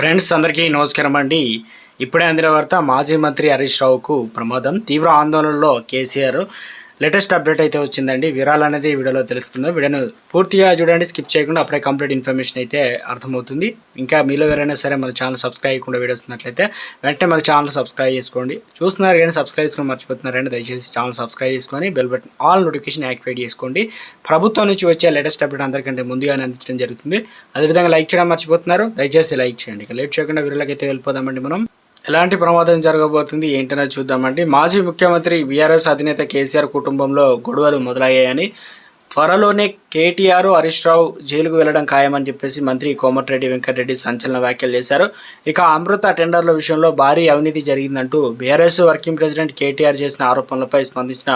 Friends అందరికీ నమస్కారం అండి. ఇప్పుడే అందిన వార్త మాజీ మంత్రి హరీష్ రావుకు ప్రమాదం. తీవ్ర ఆందోళనలో కేసీఆర్ లేటెస్ట్ అప్డేట్ అయితే వచ్చిందండి. వివరాలు అనేది ఈ వీడియోలో తెలుస్తుంది. వీడియోను పూర్తిగా చూడండి స్కిప్ చేయకుండా అప్పుడే కంప్లీట్ ఇన్ఫర్మేషన్ అయితే అర్థమవుతుంది. ఇంకా మీలో ఎవరైనా సరే మన ఛానల్ సబ్స్క్రైబ్ చేయకుండా వీడియో వస్తున్నట్లయితే వెంటనే మన ఛానల్ సబ్స్క్రైబ్ చేసుకోండి. చూస్తున్నారు కానీ సబ్స్క్రైబ్ చేసుకుని మర్చిపోతున్నారండి దయచేసి ఛానల్ సబ్స్క్రైబ్ చేసుకొని bell button all notification activate చేసుకోండి. ప్రభుత్వం నుంచి వచ్చే లేటెస్ట్ అప్డేట్ అందరికంటే ముందుగానే అందించడం జరుగుతుంది. అదేవిధంగా లైక్ చేయడం మర్చిపోతున్నారు. దయచేసి లైక్ చేయండి. ఇక లేట్ చేయకుండా వీడియోలోకి అయితే వెళ్ళిపోదామండి మనం. ఎలాంటి ప్రమాదం జరగబోతుంది ఏంటనే చూద్దామండి. మాజీ ముఖ్యమంత్రి బీఆర్ఎస్ అధినేత కేసీఆర్ కుటుంబంలో గొడవలు మొదలయ్యాయని త్వరలోనే కేటీఆర్ హరీష్ రావు జైలుకు వెళ్ళడం ఖాయమని చెప్పేసి మంత్రి కోమటిరెడ్డి వెంకటరెడ్డి సంచలన వ్యాఖ్యలు చేశారు. ఇక అమృత టెండర్ల విషయంలో భారీ అవినీతి జరిగిందంటూ బీఆర్ఎస్ వర్కింగ్ ప్రెసిడెంట్ కేటీఆర్ చేసిన ఆరోపణలపై స్పందించిన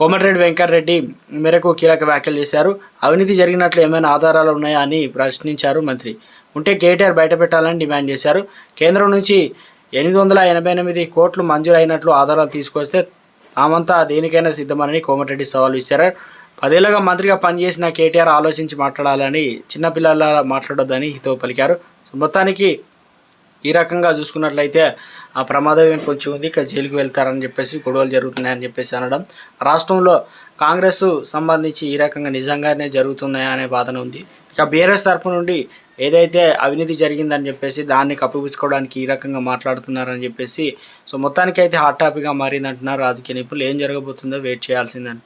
కోమటిరెడ్డి వెంకటరెడ్డి మేరకు కీలక వ్యాఖ్యలు చేశారు. అవినీతి జరిగినట్లు ఏమైనా ఆధారాలు ఉన్నాయా అని ప్రశ్నించారు మంత్రి. ఉంటే కేటీఆర్ బయటపెట్టాలని డిమాండ్ చేశారు. కేంద్రం నుంచి ఎనిమిది వందల ఎనభై ఎనిమిది కోట్లు మంజూరైనట్లు ఆధారాలు తీసుకొస్తే తామంతా దేనికైనా సిద్ధమని కోమటిరెడ్డి సవాల్ ఇచ్చారు పదేళ్ళుగా మంత్రిగా పనిచేసిన కేటీఆర్ ఆలోచించి మాట్లాడాలని చిన్నపిల్లల మాట్లాడొద్దని హితో పలికారు. సో మొత్తానికి ఈ రకంగా చూసుకున్నట్లయితే ఆ ప్రమాదం కొంచెం ఉంది. ఇక జైలుకి వెళ్తారని చెప్పేసి గొడవలు జరుగుతున్నాయని చెప్పేసి అనడం. రాష్ట్రంలో కాంగ్రెస్ సంబంధించి ఈ రకంగా నిజంగానే జరుగుతున్నాయా అనే బాధన ఉంది. ఇక బీఆర్ఎస్ తరపు నుండి ఏదైతే అవినీతి జరిగిందని చెప్పేసి దాన్ని కప్పిపుచ్చుకోవడానికి ఈ రకంగా మాట్లాడుతున్నారని చెప్పేసి సో మొత్తానికి అయితే హాట్ టాపిక్గా మారిందంటున్నారు రాజకీయ నిపుణులు ఏం జరగబోతుందో వెయిట్ చేయాల్సిందని